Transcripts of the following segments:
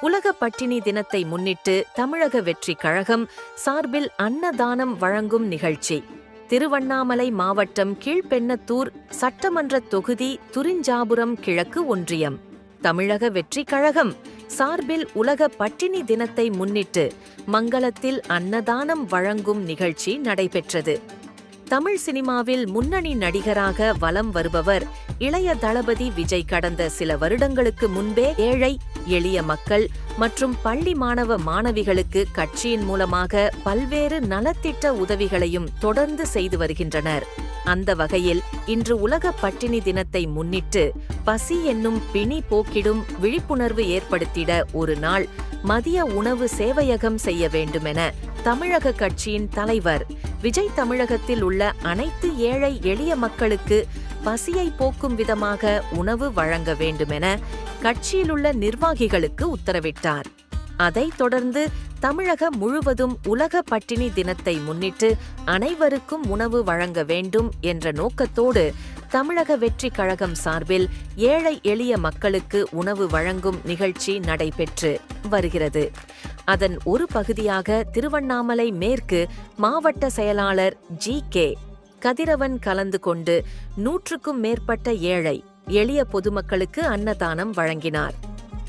உலக பட்டினி தினத்தை முன்னிட்டு தமிழக வெற்றி கழகம் சார்பில் அன்னதானம் வழங்கும் நிகழ்ச்சி. திருவண்ணாமலை மாவட்டம் கீழ்பெண்ணத்தூர் சட்டமன்ற தொகுதி துரிஞ்சாபுரம் கிழக்கு ஒன்றியம். தமிழக வெற்றி கழகம் சார்பில் உலக பட்டினி தினத்தை முன்னிட்டு மங்களத்தில் அன்னதானம் வழங்கும் நிகழ்ச்சி நடைபெற்றது. தமிழ் சினிமாவில் முன்னணி நடிகராக வலம் வருபவர் இளைய தளபதி விஜய் கடந்த சில வருடங்களுக்கு முன்பே ஏழை எளிய மக்கள் மற்றும் பள்ளி மாணவ மாணவிகளுக்கு கட்சியின் மூலமாக பல்வேறு நலத்திட்ட உதவிகளையும் தொடர்ந்து செய்து வருகின்றனர். அந்த வகையில் இன்று உலக பட்டினி தினத்தை முன்னிட்டு பசி என்னும் பிணி போக்கிடும் விழிப்புணர்வு ஏற்படுத்திட ஒரு நாள் மதிய உணவு சேவையகம் செய்ய வேண்டுமென தமிழக கட்சியின் தலைவர் விஜய் தமிழகத்தில் உள்ள அனைத்து ஏழை எளிய மக்களுக்கு பசியை போக்கும் விதமாக உணவு வழங்க வேண்டுமென கட்சியிலுள்ள நிர்வாகிகளுக்கு உத்தரவிட்டார். அதைத் தொடர்ந்து தமிழகம் முழுவதும் உலக பட்டினி தினத்தை முன்னிட்டு அனைவருக்கும் உணவு வழங்க வேண்டும் என்ற நோக்கத்தோடு தமிழக வெற்றி கழகம் சார்பில் ஏழை எளிய மக்களுக்கு உணவு வழங்கும் நிகழ்ச்சி நடைபெற்று வருகிறது. அதன் ஒரு பகுதியாக திருவண்ணாமலை மேற்கு மாவட்ட செயலாளர் ஜி கே கதிரவன் கலந்து கொண்டு நூற்றுக்கும் மேற்பட்ட ஏழை எளிய பொதுமக்களுக்கு அன்னதானம் வழங்கினார்.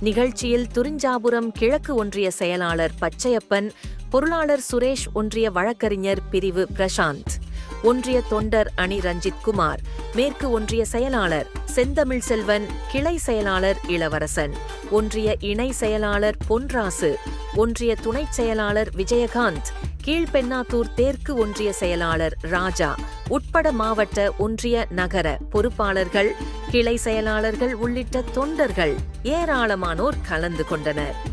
நிகழ்ச்சியில் துரிஞ்சாபுரம் கிழக்கு ஒன்றிய செயலாளர் பச்சையப்பன் பொருளாளர் சுரேஷ் ஒன்றிய வழக்கறிஞர் பிரிவு பிரசாந்த் ஒன்றிய தொண்டர் அணி ரஞ்சித் குமார் மேற்கு ஒன்றிய செயலாளர் செந்தமிழ் செல்வன் கிளை செயலாளர் இளவரசன் ஒன்றிய இணை செயலாளர் பொன்ராசு ஒன்றிய துணைச் செயலாளர் விஜயகாந்த் கீழ்பெண்ணாத்தூர் தேற்கு ஒன்றிய செயலாளர் ராஜா உட்பட மாவட்ட ஒன்றிய நகர பொறுப்பாளர்கள் கிளை செயலாளர்கள் உள்ளிட்ட தொண்டர்கள் ஏராளமானோர் கலந்து கொண்டனர்.